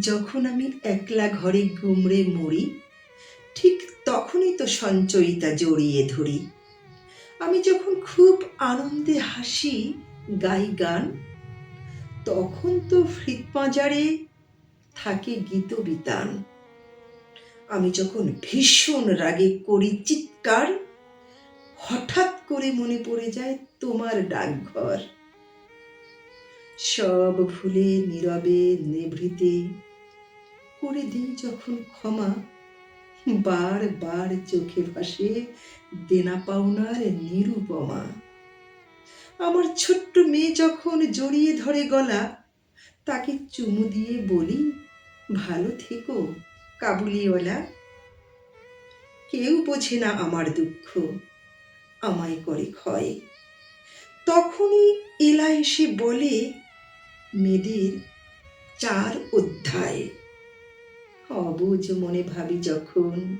যখন আমি একলা ঘরে গুমড়ে মরি, ঠিক তখনই তো সঞ্চয়িতা জড়িয়ে ধরি। আমি যখন খুব আনন্দে হাসি, গাই গান, তখন তো হৃৎপাঁজারে থাকে গীতবিতান আমি যখন ভীষণ রাগে করি চিৎকার, হঠাৎ করে মনে পড়ে যায় তোমার ডাকঘর। সব ভুলে নীরবে নেভৃতে করে দিই যখন ক্ষমা। বার বার চোখে ভাসে দেনা পাওনার নিরুপমা। আমার ছোট্ট মেয়ে যখন জড়িয়ে ধরে গলা, তাকে চুমু দিয়ে বলি, ভালো থেকো, কাবুলিওয়ালা। কেউ বোঝে না আমার দুঃখ, আমায় করে ক্ষয়। তখনই এলা এসে বলে, মেয়েদের চার অধ্যায়। অবুঝ মনে ভাবি যখন।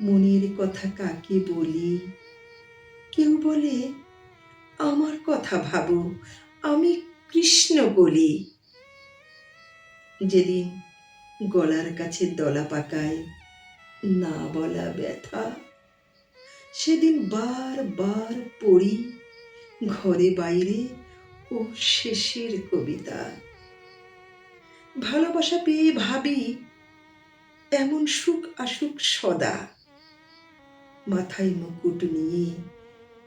মনের কথা কাকে বলি? কেউ বলে, আমার কথা ভাবো, আমি কৃষ্ণ বলি। যেদিন গলার কাছে দলা পাকায়, না বলা ব্যথা, সেদিন বার বার পড়ি ঘরে বাইরে ও শেষের কবিতা। ভালোবাসা পেয়ে ভাবি এমন সুখ আসুক সদা। মাথায় মুকুট নিয়ে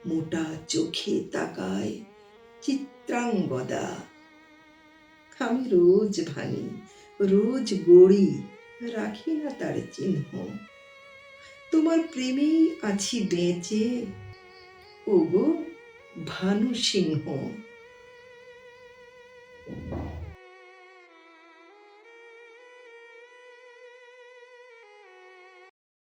মোটা চোখে তাকায় চিত্রাঙ্গদা। আমি রোজ ভাঙি রোজ গড়ি, রাখি না তার চিহ্ন। তোমার প্রেমেই আছি বেঁচে, ওগো ভানু সিংহ।